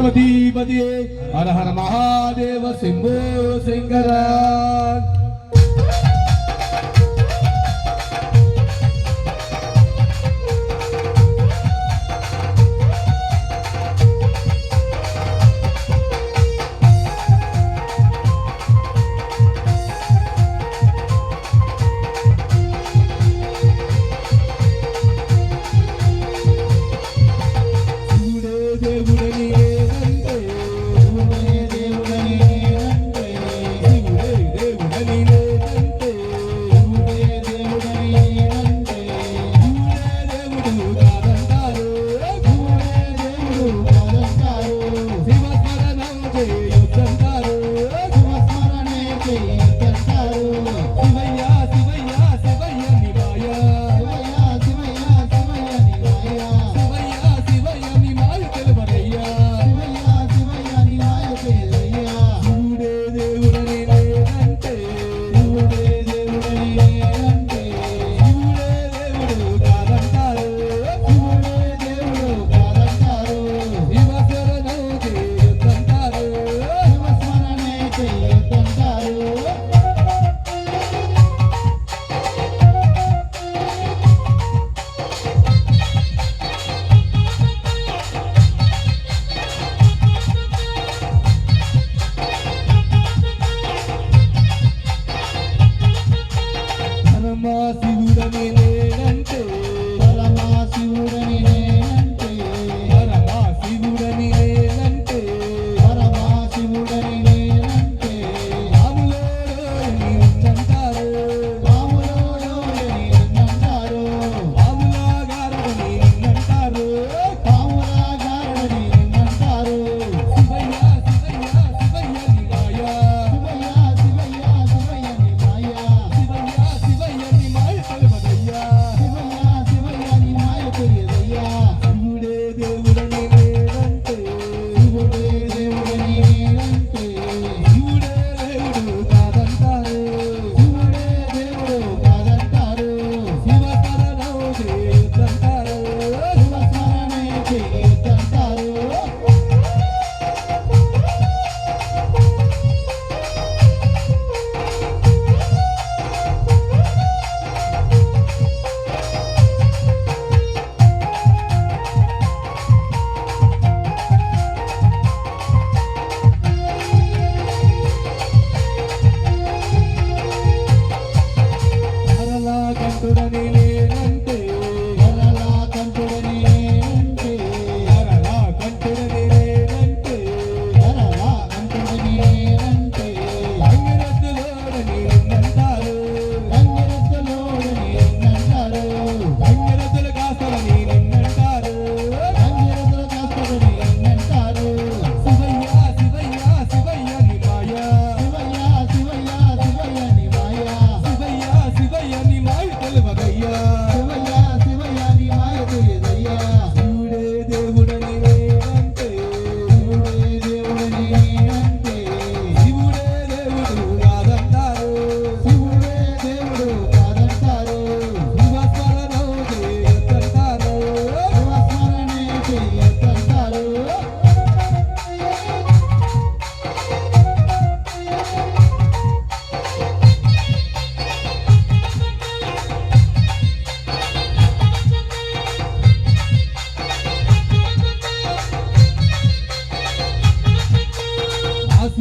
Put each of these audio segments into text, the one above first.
பார்வதி பதியே ஹர ஹர மகாதேவ சிம்போ சிங்கரா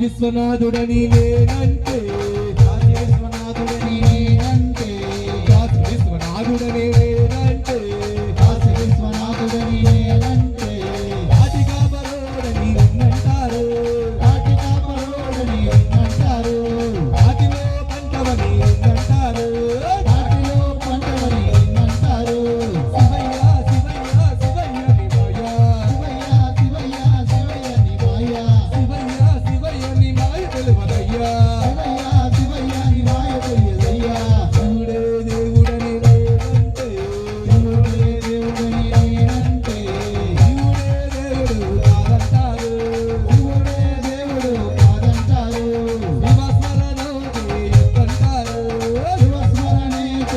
విశ్వనాథుడని నేనంటే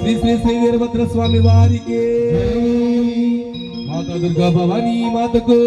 శ్రీ శ్రీ శ్రీ వీరభద్ర స్వామి వారికి. మాతా దుర్గా భవానీ మాతకు.